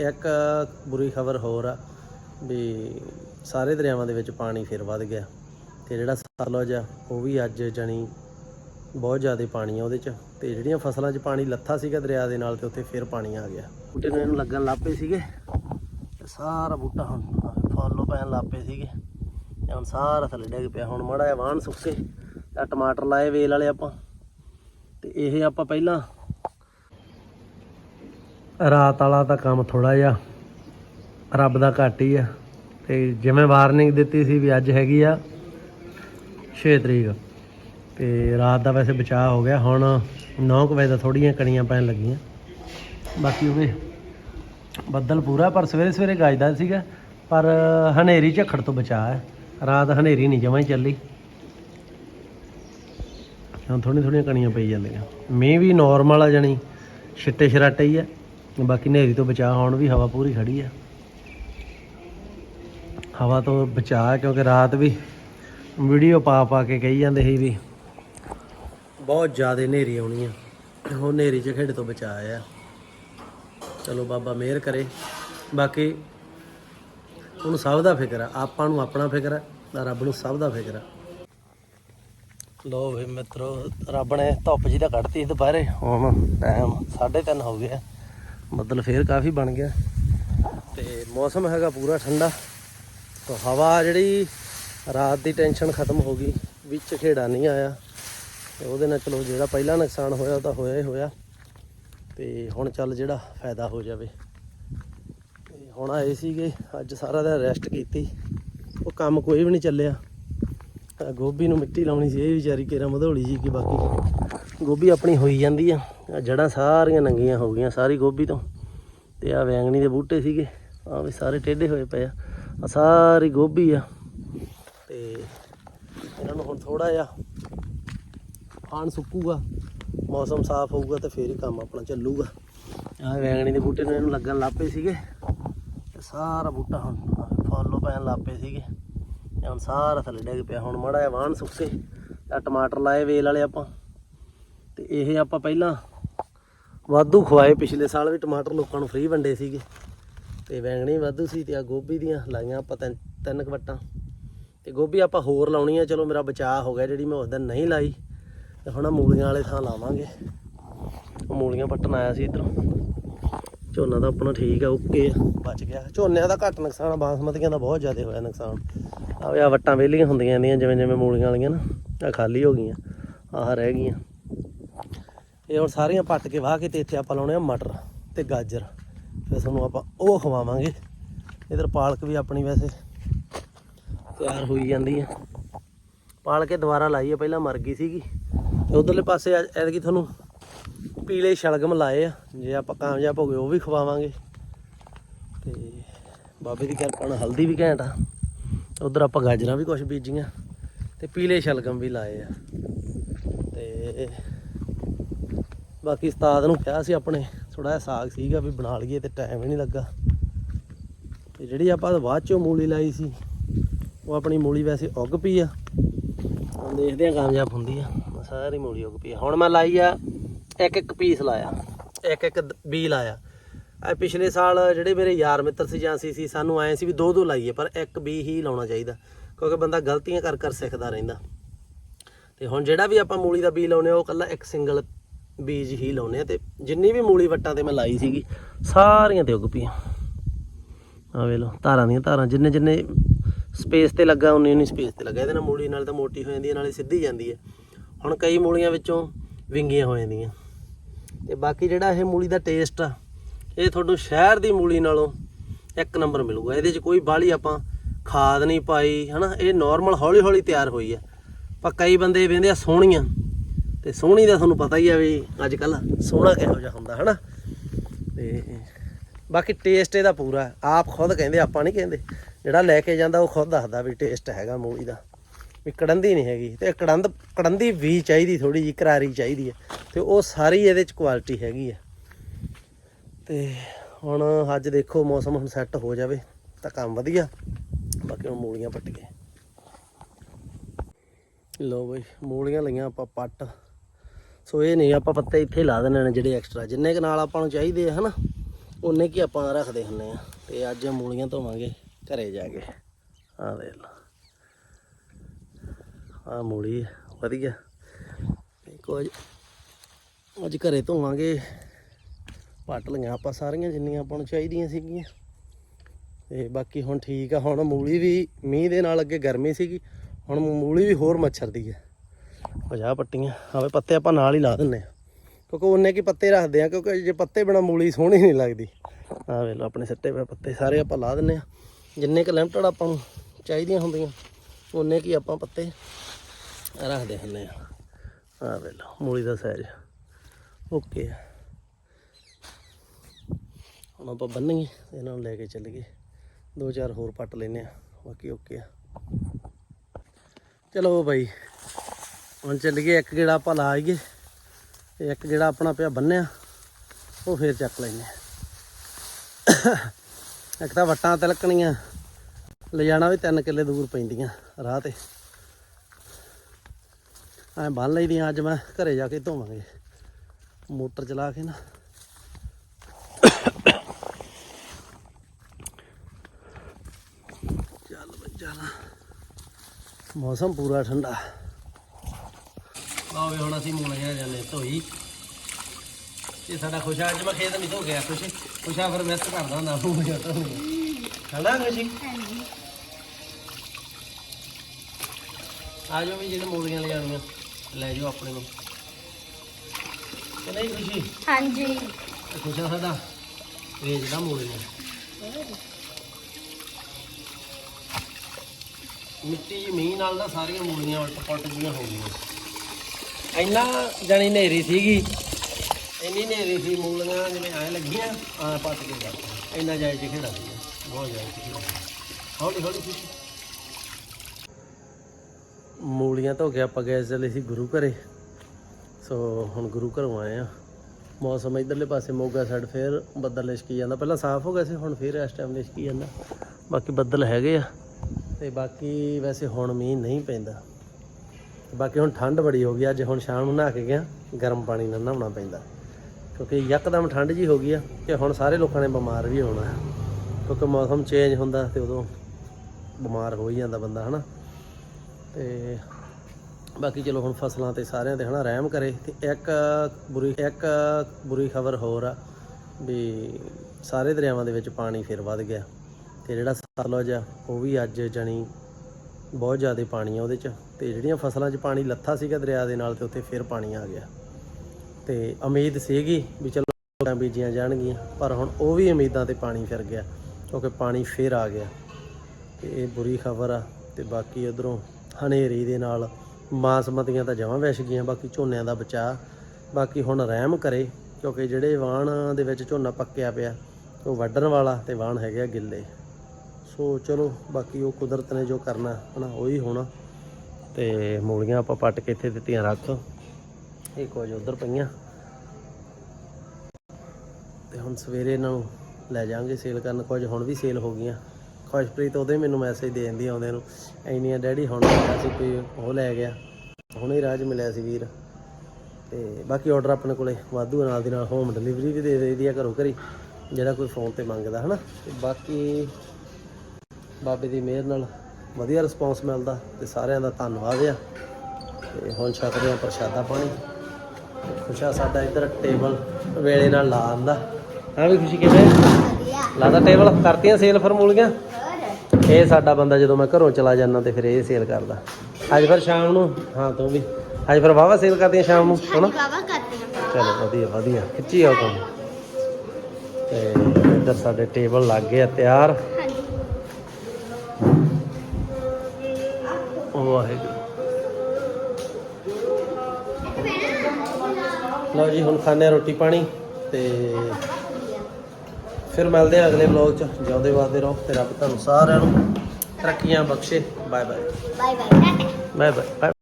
ਇੱਕ ਬੁਰੀ ਖਬਰ ਹੋਰ ਆ ਵੀ ਸਾਰੇ ਦਰਿਆਵਾਂ ਦੇ ਵਿੱਚ ਪਾਣੀ ਫਿਰ ਵੱਧ ਗਿਆ ਤੇ ਜਿਹੜਾ ਸਤਲੁਜ ਆ, ਉਹ ਵੀ ਅੱਜ ਜਣੀ ਬਹੁਤ ਜ਼ਿਆਦਾ ਪਾਣੀ ਆ ਉਹਦੇ 'ਚ ਤੇ ਜਿਹੜੀਆਂ ਫਸਲਾਂ 'ਚ ਪਾਣੀ ਲੱਥਾ ਸੀਗਾ ਦਰਿਆ ਦੇ ਨਾਲ ਤੇ ਉੱਥੇ ਫਿਰ ਪਾਣੀ ਆ ਗਿਆ। ਬੂਟੇ ਨੂੰ ਇਹਨੂੰ ਲੱਗਣ ਲੱਪੇ ਸੀਗੇ ਤੇ ਸਾਰਾ ਬੂਟਾ ਹੁਣ ਫੋਲੋ ਪੈਣ ਲੱਪੇ ਸੀਗੇ ਤੇ ਹੁਣ ਸਾਰਾ ਥੱਲੇ ਡਿੱਗ ਪਿਆ। ਹੁਣ ਮਾੜਾ ਜਿਹਾ ਵਾਹਣ ਸੁੱਕੇ ਆ ਟਮਾਟਰ ਲਾਏ ਵੇਲ ਵਾਲੇ ਆਪਾਂ ਤੇ ਇਹ ਆਪਾਂ ਪਹਿਲਾਂ ਰਾਤ ਵਾਲਾ ਤਾਂ ਕੰਮ ਥੋੜਾ ਜਿਹਾ ਰੱਬ ਦਾ ਘੱਟ ਹੀ ਆ। ਤੇ ਜਿਵੇਂ ਵਾਰਨਿੰਗ ਦਿੱਤੀ ਸੀ ਵੀ ਅੱਜ ਹੈਗੀ ਆ 6 ਤਰੀਕ। ਤੇ ਰਾਤ ਦਾ ਵੈਸੇ ਬਚਾਅ ਹੋ ਗਿਆ। ਹੁਣ 9 ਵਜੇ ਦਾ ਥੋੜੀਆਂ ਕਣੀਆਂ ਪੈਣ ਲੱਗੀਆਂ। ਬਾਕੀ ਉਹਦੇ ਬੱਦਲ ਪੂਰਾ, ਪਰ ਸਵੇਰੇ ਸਵੇਰੇ ਗੱਜਦਾ ਸੀਗਾ। ਪਰ ਹਨੇਰੀ ਝੱਖੜ ਤੋਂ ਬਚਾਅ ਹੈ ਰਾਤ ਹਨੇਰੀ ਨਹੀਂ ਜਮਾਂ ਹੀ ਚੱਲੀ। ਹੁਣ ਥੋੜ੍ਹੀਆਂ ਥੋੜ੍ਹੀਆਂ ਕਣੀਆਂ ਪਈ ਜਾਂਦੀਆਂ। ਮੀਂਹ ਵੀ ਨਾਰਮਲ ਆ ਜਣੀ। ਛਿੱਟੇ ਛਰਾਟੇ ਹੀ ਆ। ਬਾਕੀ ਹਨੇਰੀ ਤੋਂ ਬਚਾਅ ਹੁਣ ਵੀ ਹਵਾ ਪੂਰੀ ਖੜੀ ਆ। ਹਵਾ ਤੋਂ ਬਚਾ ਕਿਉਂਕਿ ਰਾਤ ਵੀ ਵੀਡੀਓ ਪਾ ਪਾ ਕੇ ਕਹੀ ਜਾਂਦੇ ਸੀ ਵੀ ਬਹੁਤ ਜ਼ਿਆਦਾ ਹਨੇਰੀ ਆਉਣੀ ਆ ਉਹ ਹਨੇਰੀ 'ਚ ਖੇਡ ਤੋਂ ਬਚਾਅ ਆ। ਚਲੋ ਬਾਬਾ ਮਿਹਰ ਕਰੇ। ਬਾਕੀ ਹੁਣ ਸਭ ਦਾ ਫਿਕਰ ਆ, ਆਪਾਂ ਨੂੰ ਆਪਣਾ ਫਿਕਰ ਆ, ਤਾਂ ਰੱਬ ਨੂੰ ਸਭ ਦਾ ਫਿਕਰ ਆ। ਲੋ ਵੀ ਮਿੱਤਰੋ, ਰੱਬ ਨੇ ਧੁੱਪ ਜੀ ਤਾਂ ਕੱਢਤੀ ਦੁਪਹਿਰੇ, ਹੁਣ ਟਾਈਮ 3:30 ਹੋ ਗਿਆ ਬੱਦਲ ਫੇਰ ਕਾਫੀ ਬਣ ਗਿਆ। ਤੇ ਮੌਸਮ ਹੈਗਾ ਪੂਰਾ ਠੰਡਾ। ਤਾਂ ਹਵਾ ਜਿਹੜੀ ਰਾਤ ਦੀ ਟੈਨਸ਼ਨ ਖਤਮ ਹੋ ਗਈ, ਵਿੱਚ ਖੇੜਾ ਨਹੀਂ ਆਇਆ। ਤੇ ਉਹਦੇ ਨਾਲ ਚਲੋ ਜਿਹੜਾ ਪਹਿਲਾ ਨੁਕਸਾਨ ਹੋਇਆ, ਉਹ ਤਾਂ ਹੋਇਆ ਹੀ ਹੋਇਆ। ਤੇ ਹੁਣ ਚੱਲ ਜਿਹੜਾ ਫਾਇਦਾ ਹੋ ਜਾਵੇ। ਤੇ ਹੁਣ ਆਏ ਸੀਗੇ, ਅੱਜ ਸਾਰਾ ਦਿਨ ਰੈਸਟ ਕੀਤੀ। ਉਹ ਕੰਮ ਕੋਈ ਵੀ ਨਹੀਂ ਚੱਲਿਆ। ਗੋਭੀ ਨੂੰ ਮਿੱਟੀ ਲਾਉਣੀ ਸੀ, ਇਹ ਵਿਚਾਰੀ ਕੇਰਾ ਮਧੋਲੀ ਜੀ ਕਿ ਬਾਕੀ ਗੋਭੀ ਆਪਣੀ ਹੋਈ ਜਾਂਦੀ ਆ। ਆਹ ਜੜਾਂ ਸਾਰੀਆਂ ਨੰਗੀਆਂ ਹੋ ਗਈਆਂ ਸਾਰੀ ਗੋਭੀ ਤੋਂ। ਤੇ ਆ ਵੈਂਗਣੀ ਦੇ ਬੂਟੇ ਸੀਗੇ। ਆ ਵੀ ਸਾਰੇ ਟੇਢੇ ਹੋਏ ਪਏ ਆ। ਆ ਸਾਰੀ ਗੋਭੀ ਆ। ਤੇ ਇਹਨਾਂ ਨੂੰ ਹੁਣ ਥੋੜਾ ਜਿਹਾ ਆਣ ਸੁੱਕੂਗਾ। ਮੌਸਮ ਸਾਫ਼ ਹੋਊਗਾ ਤੇ ਫੇਰ ਹੀ ਕੰਮ ਆਪਣਾ ਚੱਲੂਗਾ। ਆ ਵੈਂਗਣੀ ਦੇ ਬੂਟੇ ਨੂੰ ਇਹਨੂੰ ਲੱਗਣ ਲੱਪੇ ਸੀਗੇ। ਤੇ ਸਾਰਾ ਬੂਟਾ ਹੁਣ ਫੋਲੋ ਪੈਣ ਲੱਪੇ ਸੀਗੇ। ਤੇ ਹੁਣ ਸਾਰਾ ਥੱਲੇ ਡਿੱਗ ਪਿਆ। ਹੁਣ ਮਾੜਾ ਜਿਹਾ ਵਾਹਣ ਸੁੱਕੇ ਆ ਟਮਾਟਰ ਲਾਏ ਵੇਲ ਵਾਲੇ ਆਪਾਂ। ਤੇ ਇਹ ਆਪਾਂ ਪਹਿਲਾਂ ਵਾਧੂ ਖਵਾਏ ਪਿਛਲੇ ਸਾਲ ਵੀ ਟਮਾਟਰ ਲੋਕਾਂ ਨੂੰ ਫ੍ਰੀ ਵੰਡੇ ਸੀਗੇ। ਤੇ ਵੈਂਗਣੀ ਵਾਧੂ ਸੀ ਤੇ ਆ ਗੋਭੀ ਦੀਆਂ ਲਾਈਆਂ ਆਪਾਂ ਤਿੰਨ ਤਿੰਨ ਕੁ ਵੱਟਾਂ। ਤੇ ਗੋਭੀ ਆਪਾਂ ਹੋਰ ਲਾਉਣੀ ਆ, ਚਲੋ ਮੇਰਾ ਬਚਾਅ ਹੋ ਗਿਆ ਜਿਹੜੀ ਮੈਂ ਉਸ ਦਿਨ ਨਹੀਂ ਲਾਈ। ਤੇ ਹੁਣ ਆਹ ਮੂਲੀਆਂ ਵਾਲੇ ਥਾਂ ਲਾਵਾਂਗੇ। ਮੂਲੀਆਂ ਪੱਟਣ ਆਇਆ ਸੀ ਇਧਰੋਂ। ਝੋਨਾ ਤਾਂ ਆਪਣਾ ਠੀਕ ਆ ਓਕੇ ਆ, ਬਚ ਗਿਆ। ਝੋਨਿਆਂ ਦਾ ਘੱਟ ਨੁਕਸਾਨ, ਬਾਸਮਤੀਆਂ ਦਾ ਬਹੁਤ ਜ਼ਿਆਦਾ ਹੋਇਆ ਨੁਕਸਾਨ। ਆ ਵੀ ਆ ਵੱਟਾਂ ਵਿਹਲੀਆਂ ਹੁੰਦੀਆਂ ਜਾਂਦੀਆਂ ਜਿਵੇਂ ਜਿਵੇਂ ਮੂਲੀਆਂ ਵਾਲੀਆਂ ਨਾ ਆ ਖਾਲੀ ਹੋ ਗਈਆਂ, ਆਹ ਰਹਿ ਗਈਆਂ। ਇਹ ਹੁਣ ਸਾਰੀਆਂ ਪੱਟ ਕੇ ਵਾਹ ਕੇ ਤੇ ਇੱਥੇ ਆਪਾਂ ਲਾਉਣੇ ਆ ਮਟਰ ਤੇ ਗਾਜਰ। ਫਿਰ ਤੁਹਾਨੂੰ ਆਪਾਂ ਉਹ ਖਵਾਵਾਂਗੇ। ਇਧਰ ਪਾਲਕ ਵੀ ਆਪਣੀ ਵੈਸੇ ਤਿਆਰ ਹੋਈ ਜਾਂਦੀ ਆ। ਪਾਲ ਕੇ ਦੁਬਾਰਾ ਲਾਈ ਆ, ਪਹਿਲਾਂ ਮਰ ਗਈ ਸੀਗੀ। ਤੇ ਉਧਰਲੇ ਪਾਸੇ ਐਤਕੀ ਤੁਹਾਨੂੰ ਪੀਲੇ ਸ਼ਲਗਮ ਲਾਏ ਆ। ਜੇ ਆਪਾਂ ਕਾਮਯਾਬ ਹੋ ਗਏ, ਉਹ ਵੀ ਖਵਾਵਾਂਗੇ। ਤੇ ਬਾਬੇ ਦੀ ਕਿਰਪਾ ਨਾਲ ਹਲਦੀ ਵੀ ਘੈਂਟ ਆ। ਉਧਰ ਆਪਾਂ ਗਾਜਰਾਂ ਵੀ ਕੁਝ ਬੀਜੀਆਂ। ਤੇ ਪੀਲੇ ਸ਼ਲਗਮ ਵੀ ਲਾਏ ਆ। ਤੇ ਬਾਕੀ ਉਸਤਾਦ ਨੂੰ ਕਿਹਾ ਸੀ ਆਪਣੇ ਥੋੜਾ ਜਿਹਾ ਸਾਗ ਸੀਗਾ ਵੀ ਬਣਾ ਲਈਏ ਤੇ ਟਾਈਮ ਹੀ ਨਹੀਂ ਲੱਗਾ। ਤੇ ਜਿਹੜੀ ਆਪਾਂ ਬਾਅਦ ਚੋਂ ਮੂਲੀ ਲਾਈ ਸੀ, ਉਹ ਆਪਣੀ ਮੂਲੀ ਵੈਸੇ ਉੱਗ ਪਈ ਆ। ਦੇਖਦੇ ਆ ਕਾਮਯਾਬ ਹੁੰਦੀ ਆ। ਸਾਰੀ ਮੂਲੀ ਉੱਗ ਪਈ ਆ। ਹੁਣ ਮੈਂ ਲਾਈ ਆ, ਇੱਕ ਇੱਕ ਪੀਸ ਲਾਇਆ। ਇੱਕ ਇੱਕ ਬੀ ਲਾਇਆ। ਆ ਪਿਛਲੇ ਸਾਲ ਜਿਹੜੇ ਮੇਰੇ ਯਾਰ ਮਿੱਤਰ ਸੀ ਜਾਂ ਸੀ ਸੀ ਸਾਨੂੰ ਆਏ ਸੀ ਵੀ ਦੋ ਦੋ ਲਾਈਏ, ਪਰ ਇੱਕ ਬੀ ਹੀ ਲਾਉਣਾ ਚਾਹੀਦਾ, ਕਿਉਂਕਿ ਬੰਦਾ ਗਲਤੀਆਂ ਕਰ ਕਰ ਸਿੱਖਦਾ ਰਹਿੰਦਾ। ਤੇ ਹੁਣ ਜਿਹੜਾ ਵੀ ਆਪਾਂ ਮੂਲੀ ਦਾ ਬੀ ਲਾਉਨੇ ਆ ਉਹ ਕੱਲਾ ਇੱਕ ਸਿੰਗਲ ਬੀਜ ਹੀ ਲਾਉਨੇ ਆ ਤੇ ਜਿੰਨੀ ਵੀ ਮੂਲੀ ਵੱਟਾਂ ਤੇ ਮੈਂ ਲਾਈ ਸੀਗੀ, ਸਾਰੀਆਂ ਤੇ ਉੱਗ ਪਈਆਂ। ਆ ਵੇ ਲੋ ਧਾਰਾਂ ਦੀਆਂ ਧਾਰਾਂ, ਜਿੰਨੇ ਜਿੰਨੇ ਸਪੇਸ ਤੇ ਲੱਗਾ, ਉਨੀ ਉਨੀ ਸਪੇਸ ਤੇ ਲੱਗਾ। ਇਹਦੇ ਨਾਲ ਮੂਲੀ ਨਾਲ ਤਾਂ ਮੋਟੀ ਹੋ ਜਾਂਦੀ ਹੈ, ਨਾਲੇ ਸਿੱਧੀ ਜਾਂਦੀ ਹੈ। ਹੁਣ ਕਈ ਮੂਲੀਆਂ ਵਿੱਚੋਂ ਵਿੰਗੀਆਂ ਹੋ ਜਾਂਦੀਆਂ। ਤੇ ਬਾਕੀ ਜਿਹੜਾ ਇਹ ਮੂਲੀ ਦਾ ਟੇਸਟ ਆ, ਇਹ ਤੁਹਾਨੂੰ ਸ਼ਹਿਰ ਦੀ ਮੂਲੀ ਨਾਲੋਂ ਇੱਕ ਨੰਬਰ ਮਿਲੂਗਾ। ਇਹਦੇ 'ਚ ਕੋਈ ਬਾਹਲੀ ਆਪਾਂ ਖਾਦ ਨਹੀਂ ਪਾਈ, ਹਨਾ? ਇਹ ਨਾਰਮਲ ਹੌਲੀ ਹੌਲੀ ਤਿਆਰ ਹੋਈ ਆ। ਪਰ ਕਈ ਬੰਦੇ ਵੇਂਦੇ ਆ ਸੋਹਣੀਆਂ। ਤੇ ਸੋਹਣੀ ਦਾ ਤੁਹਾਨੂੰ ਪਤਾ ਹੀ ਆ ਵੀ ਅੱਜ ਕੱਲ ਸੋਹਣਾ ਕਿਹੋ ਜਿਹਾ ਹੁੰਦਾ, ਹਨਾ? ਤੇ ਬਾਕੀ ਟੇਸਟ ਇਹਦਾ ਪੂਰਾ ਆਪ ਖੁਦ ਕਹਿੰਦੇ, ਆਪਾਂ ਨਹੀਂ ਕਹਿੰਦੇ। ਜਿਹੜਾ ਲੈ ਕੇ ਜਾਂਦਾ, ਉਹ ਖੁਦ ਦੱਸਦਾ ਵੀ ਟੇਸਟ ਹੈਗਾ ਮੂਲੀ ਦਾ। ਵੀ ਕੜੰਦੀ ਨਹੀਂ ਹੈਗੀ। ਤੇ ਕੜੰਦ, ਕੜੰਦੀ ਵੀ ਚਾਹੀਦੀ ਥੋੜੀ ਜੀ ਕਰਾਰੀ ਚਾਹੀਦੀ ਹੈ। ਤੇ ਉਹ ਸਾਰੀ ਇਹਦੇ ਚ ਕੁਆਲਿਟੀ ਹੈਗੀ ਹੈ। ਤੇ ਹੁਣ ਅੱਜ ਦੇਖੋ, ਮੌਸਮ ਹੁਣ ਸੈੱਟ ਹੋ ਜਾਵੇ, ਤਾਂ ਕੰਮ ਵਧੀਆ। ਬਾਕੀ ਹੁਣ ਮੂਲੀਆਂ ਪੱਟ ਗਏ ਲੋ ਬਈ, ਮੂਲੀਆਂ ਲਈਆਂ ਆਪਾਂ ਪੱਟ। ਸੋ ਇਹ ਨਹੀਂ, ਆਪਾਂ ਪੱਤੇ ਇੱਥੇ ਲਾ ਦੇਣੇ ਨੇ ਜਿਹੜੇ ਐਕਸਟਰਾ ਜਿੰਨੇ ਕੁ ਨਾਲ ਆਪਾਂ ਨੂੰ ਚਾਹੀਦੇ ਆ, ਹਨਾ, ਉਹਨੇ ਕੀ ਆਪਾਂ ਰੱਖਦੇ ਹੁੰਨੇ ਆ। ਤੇ ਅੱਜ ਮੂਲੀਆਂ ਧੋਵਾਂਗੇ, ਘਰੇ ਜਾ ਕੇ। ਆਹ ਦੇਖ ਲਾ ਆਹ ਮੂਲੀ ਵਧੀਆ। ਤੇ ਕੁਝ ਅੱਜ ਘਰੇ ਧੋਵਾਂਗੇ। ਪੱਟ ਲਈਆਂ ਆਪਾਂ ਸਾਰੀਆਂ, ਜਿੰਨੀਆਂ ਆਪਾਂ ਨੂੰ ਚਾਹੀਦੀਆਂ ਸੀਗੀਆਂ। ਤੇ ਬਾਕੀ ਹੁਣ ਠੀਕ ਆ, ਹੁਣ ਮੂਲੀ ਵੀ ਮੀਂਹ ਦੇ ਨਾਲ ਅੱਗੇ ਗਰਮੀ ਸੀਗੀ, ਹੁਣ ਮੂਲੀ ਵੀ ਹੋਰ ਮੱਛਰਦੀ ਹੈ 50 ਪੱਟੀਆਂ। ਆਵੇ ਪੱਤੇ ਆਪਾਂ ਨਾਲ ਹੀ ਲਾ ਦਿੰਨੇ ਆ ਕਿਉਂਕਿ ਉਹਨੇ ਕੀ ਪੱਤੇ ਰੱਖਦੇ ਆ, ਕਿਉਂਕਿ ਜੇ ਪੱਤੇ ਬਿਨਾ ਮੂਲੀ ਸੋਹਣੀ ਨਹੀਂ ਲੱਗਦੀ। ਆ ਵੇਖ ਲਓ ਆਪਣੇ ਸੱਟੇ ਪਏ ਪੱਤੇ, ਸਾਰੇ ਆਪਾਂ ਲਾ ਦਿੰਨੇ ਆ ਜਿੰਨੇ ਕ ਲਿਮਟਡ ਆਪਾਂ ਨੂੰ ਚਾਹੀਦੀਆਂ ਹੁੰਦੀਆਂ, ਉਹਨੇ ਕੀ ਆਪਾਂ ਪੱਤੇ ਰੱਖਦੇ ਹੁੰਨੇ ਆ ਆ ਵੇਖ ਲਓ, ਮੂਲੀ ਦਾ ਸਾਈਜ਼ ਓਕੇ ਆ ਹੁਣ ਆਪਾਂ ਬੰਨੀਏ, ਇਹਨਾਂ ਨੂੰ ਲੈ ਕੇ ਚੱਲੀਏ। ਦੋ ਚਾਰ ਹੋਰ ਪੱਟ ਲੈਨੇ ਆ ਬਾਕੀ ਓਕੇ ਆ। ਚਲੋ ਬਾਈ। ਹੁਣ ਚੱਲ ਗਏ, ਇੱਕ ਗੇੜਾ ਆਪਾਂ ਲਾ ਆਈਏ ਤੇ ਇੱਕ ਜਿਹੜਾ ਆਪਣਾ ਪਿਆ ਬੰਨਿਆ, ਉਹ ਫੇਰ ਚੱਕ ਲੈਨੇ ਆ ਇੱਕ ਤਾਂ ਵਟਾਂ ਤਿਲਕਣੀਆਂ ਲਿਜਾਣਾ ਵੀ 3 ਕਿੱਲੇ ਦੂਰ ਪੈਂਦੀਆਂ ਰਾਹ ਤੇ। ਐ ਬੰਨ ਲਈਦੀਆਂ, ਅੱਜ ਮੈਂ ਘਰੇ ਜਾ ਕੇ ਧੋਵਾਂਗੇ। ਮੋਟਰ ਚਲਾ ਕੇ ਨਾ। ਚੱਲ ਬਈ ਚੱਲ ਮੌਸਮ ਪੂਰਾ ਠੰਡਾ। ਆਵੇ ਹੁਣ ਅਸੀਂ ਮੂਲੀਆਂ ਜਾਂਦੇ ਧੋਈ। ਇਹ ਸਾਡਾ ਖੁਸ਼ਾ ਅੱਜ ਮੈਂ ਖੇਤ ਨਹੀਂ ਧੋ ਗਿਆ ਖੁਸ਼ ਖੁਸ਼ਾ ਫਿਰ ਮਿਸ ਕਰਦਾ ਹੁੰਦਾ ਮੂਲੀਆਂ ਧੋਣੀਆਂ ਹਨਾ ਖੁਸ਼ੀ? ਆ ਜਾਓ ਵੀ ਜਿਹੜੇ ਮੂਲੀਆਂ ਲੈ ਜਾਣੀਆਂ ਲੈ ਜਾਓ ਆਪਣੇ ਨੂੰ ਕਿ ਨਹੀਂ ਖੁਸ਼ੀ। ਹਾਂਜੀ। ਖੁਸ਼ਾ ਸਾਡਾ। ਵੇਚਦਾ ਮੂਲੀਆਂ। ਮਿੱਟੀ ਜੀ ਮੀਂਹ ਨਾਲ ਨਾ ਸਾਰੀਆਂ ਮੂਲੀਆਂ ਉਲਟ ਪੁਲਟ ਜੀਆਂ ਹੋ ਗਈਆਂ। ਇੰਨਾ ਜਾਣੀ ਹਨੇਰੀ ਸੀਗੀ, ਇੰਨੀ ਹਨੇਰੀ ਸੀ ਮੂਲੀਆਂ ਜਿਵੇਂ ਐ ਲੱਗੀਆਂ ਆ ਪੱਟ ਕੇ ਗਈਆਂ ਇੰਨਾ ਜਾਇਜ਼ ਖੇੜਾ ਸੀ ਬਹੁਤ ਜਾਇਜ਼ ਖੇੜਾ ਹੌਲੀ ਹੌਲੀ ਖੁਸ਼ੀ ਮੂਲੀਆਂ ਧੋ ਕੇ ਆਪਾਂ ਗਏ ਚਲੇ ਸੀ ਗੁਰੂ ਘਰੇ। ਸੋ ਹੁਣ ਗੁਰੂ ਘਰੋਂ ਆਏ ਆ। ਮੌਸਮ ਇਧਰਲੇ ਪਾਸੇ ਮੋਗਾ ਸਾਈਡ ਫੇਰ ਬੱਦਲ ਲਿਸ਼ਕੀ ਜਾਂਦਾ। ਪਹਿਲਾਂ ਸਾਫ਼ ਹੋ ਗਿਆ ਸੀ, ਹੁਣ ਫੇਰ ਇਸ ਟਾਈਮ ਲਿਸ਼ਕੀ ਜਾਂਦਾ। ਬਾਕੀ ਬੱਦਲ ਹੈਗੇ ਆ। ਤੇ ਬਾਕੀ ਵੈਸੇ ਹੁਣ ਮੀਂਹ ਨਹੀਂ ਪੈਂਦਾ। ਬਾਕੀ ਹੁਣ ਠੰਡ ਬੜੀ ਹੋ ਗਈ, ਅੱਜ ਹੁਣ ਸ਼ਾਮ ਨੂੰ ਨਹਾ ਕੇ ਗਿਆ, ਗਰਮ ਪਾਣੀ ਨਾਲ ਨਹਾਉਣਾ ਪੈਂਦਾ। ਕਿਉਂਕਿ ਯਕਦਮ ਠੰਡ ਜੀ ਹੋ ਗਈ ਆ ਕਿ ਹੁਣ ਸਾਰੇ ਲੋਕਾਂ ਨੇ ਬਿਮਾਰ ਵੀ ਹੋਣਾ ਕਿਉਂਕਿ ਮੌਸਮ ਚੇਂਜ ਹੁੰਦਾ ਤੇ ਉਦੋਂ ਬਿਮਾਰ ਹੋ ਹੀ ਜਾਂਦਾ ਬੰਦਾ, ਹਨਾ? ਤੇ ਬਾਕੀ ਚਲੋ ਹੁਣ ਫਸਲਾਂ ਤੇ ਸਾਰਿਆਂ ਤੇ, ਹਨਾ, ਰਹਿਮ ਕਰੇ। ਤੇ ਇੱਕ ਬੁਰੀ ਇੱਕ ਬੁਰੀ ਖਬਰ ਹੋਰ ਆ ਵੀ ਸਾਰੇ ਦਰਿਆਵਾਂ ਦੇ ਵਿੱਚ ਪਾਣੀ ਫਿਰ ਵੱਧ ਗਿਆ। ਤੇ ਜਿਹੜਾ ਸਤਲੁਜ ਆ ਉਹ ਵੀ ਅੱਜ ਜਣੀ ਬਹੁਤ ਜ਼ਿਆਦਾ ਪਾਣੀ ਆ ਉਹਦੇ ਚ ਤੇ ਜਿਹੜੀਆਂ ਫਸਲਾਂ 'ਚ ਪਾਣੀ ਲੱਥਾ ਸੀਗਾ ਦਰਿਆ ਦੇ ਨਾਲ ਤੇ ਉੱਥੇ ਫਿਰ ਪਾਣੀ ਆ ਗਿਆ। ਤੇ ਉਮੀਦ ਸੀਗੀ ਵੀ ਚਲੋ ਤਾਂ ਬੀਜੀਆਂ ਜਾਣਗੀਆਂ, ਪਰ ਹੁਣ ਉਹ ਵੀ ਉਮੀਦਾਂ ਤੇ ਪਾਣੀ ਫਿਰ ਗਿਆ, ਕਿਉਂਕਿ ਪਾਣੀ ਫਿਰ ਆ ਗਿਆ। ਤੇ ਇਹ ਬੁਰੀ ਖਬਰ ਆ ਤੇ ਬਾਕੀ ਉਧਰੋਂ ਹਨੇਰੀ ਦੇ ਨਾਲ ਮਾਸਮਤੀਆਂ ਤਾਂ ਜਮਾਂ ਵਿਛ ਗਈਆਂ, ਬਾਕੀ ਝੋਨਿਆਂ ਦਾ ਬਚਾ ਬਾਕੀ ਹੁਣ ਰਹਿਮ ਕਰੇ, ਕਿਉਂਕਿ ਜਿਹੜੇ ਵਾਣ ਦੇ ਵਿੱਚ ਝੋਨਾ ਪੱਕਿਆ ਪਿਆ, ਉਹ ਵੱਢਣ ਵਾਲਾ ਤੇ ਵਾਣ ਹੈਗੇ ਆ ਗਿੱਲੇ। ਸੋ ਚਲੋ, ਬਾਕੀ ਉਹ ਕੁਦਰਤ ਨੇ ਜੋ ਕਰਨਾ, ਹਨਾ, ਉਹੀ ਹੋਣਾ। ਤੇ ਮੂਲੀਆਂ ਆਪਾਂ ਪੱਟ ਕੇ ਇੱਥੇ ਦਿੱਤੀਆਂ, ਰੱਖ। ਇਹ ਕੁਝ ਉਧਰ ਪਈਆਂ। ਤੇ ਹੁਣ ਸਵੇਰੇ ਇਹਨਾਂ ਨੂੰ ਲੈ ਜਾਾਂਗੇ ਸੇਲ ਕਰਨ। ਕੁਝ ਹੁਣ ਵੀ ਸੇਲ ਹੋ ਗਈਆਂ। ਖੁਸ਼ਪ੍ਰੀਤ ਉਹਦੇ ਮੈਨੂੰ ਮੈਸੇਜ ਦੇ ਦਿੰਦੀ ਆਉਂਦੇ ਨੂੰ ਐਨੀਆਂ ਡੈਡੀ ਹੁਣ ਆਇਆ ਸੀ, ਕੋਈ ਉਹ ਲੈ ਗਿਆ। ਹੁਣੇ ਰਾਜ ਮਿਲਿਆ ਸੀ ਵੀਰ। ਤੇ ਬਾਕੀ ਆਰਡਰ ਆਪਣੇ ਕੋਲੇ ਵਾਧੂ ਨਾਲ ਦੀ ਨਾਲ ਹੋਮ ਡਿਲੀਵਰੀ ਵੀ ਦੇ ਦੇਈਦੀ ਆ ਘਰੋਂ ਘਰੀ, ਜਿਹੜਾ ਕੋਈ ਫੋਨ ਤੇ ਮੰਗਦਾ, ਹਨਾ। ਤੇ ਬਾਕੀ ਬਾਬੇ ਦੀ ਮਿਹਰ ਨਾਲ ਵਧੀਆ ਰਿਸਪੌਂਸ ਮਿਲਦਾ ਤੇ ਸਾਰਿਆਂ ਦਾ ਧੰਨਵਾਦ ਆ। ਤੇ ਹੁਣ ਛਕਦੇ ਆ ਪ੍ਰਸ਼ਾਦਾ ਪਾਣੀ। ਖੁਸ਼ਾ ਸਾਡਾ ਇੱਧਰ ਟੇਬਲ ਵੇਲੇ ਨਾਲ ਲਾ ਆਂਦਾ। ਹਾਂ ਵੀ ਖੁਸ਼ੀ ਕਿਵੇਂ? ਲਾਦਾ ਟੇਬਲ ਕਰਤੀਆਂ ਸੇਲ ਫਰਮੂਲੀਆਂ ਹੋਰ ਇਹ ਸਾਡਾ ਬੰਦਾ ਜਦੋਂ ਮੈਂ ਘਰੋਂ ਚਲਾ ਜਾਂਦਾ ਤੇ ਫਿਰ ਇਹ ਸੇਲ ਕਰਦਾ। ਅੱਜ ਫਿਰ ਸ਼ਾਮ ਨੂੰ ਹਾਂ ਤੂੰ ਵੀ। ਅੱਜ ਫਿਰ ਵਾਵਾ ਸੇਲ ਕਰਦੀਆਂ ਸ਼ਾਮ ਨੂੰ ਹਨਾ ਹਾਂਜੀ ਬਾਬਾ ਕਰਦੇ ਹਾਂ ਚਲੋ ਵਧੀਆ ਵਧੀਆ। ਖਿੱਚੀ ਆਓ ਕੰਮ। ਤੇ ਇੱਧਰ ਸਾਡੇ ਟੇਬਲ ਲੱਗ ਗਏ ਆ ਤਿਆਰ। ਵਾਹਿਗੁਰੂ। ਲਓ ਜੀ ਹੁਣ ਖਾਣੇ ਰੋਟੀ ਪਾਣੀ ਤੇ ਫਿਰ ਮਿਲਦੇ ਆ ਅਗਲੇ ਵਲੌਗ ਚ। ਜਿਉਂਦੇ ਵਾਸਤੇ ਰਹੋ ਤੇ ਰੱਬ ਤੁਹਾਨੂੰ ਸਾਰਿਆਂ ਨੂੰ ਤਰੱਕੀਆਂ ਬਖਸ਼ੇ। Bye bye bye bye bye bye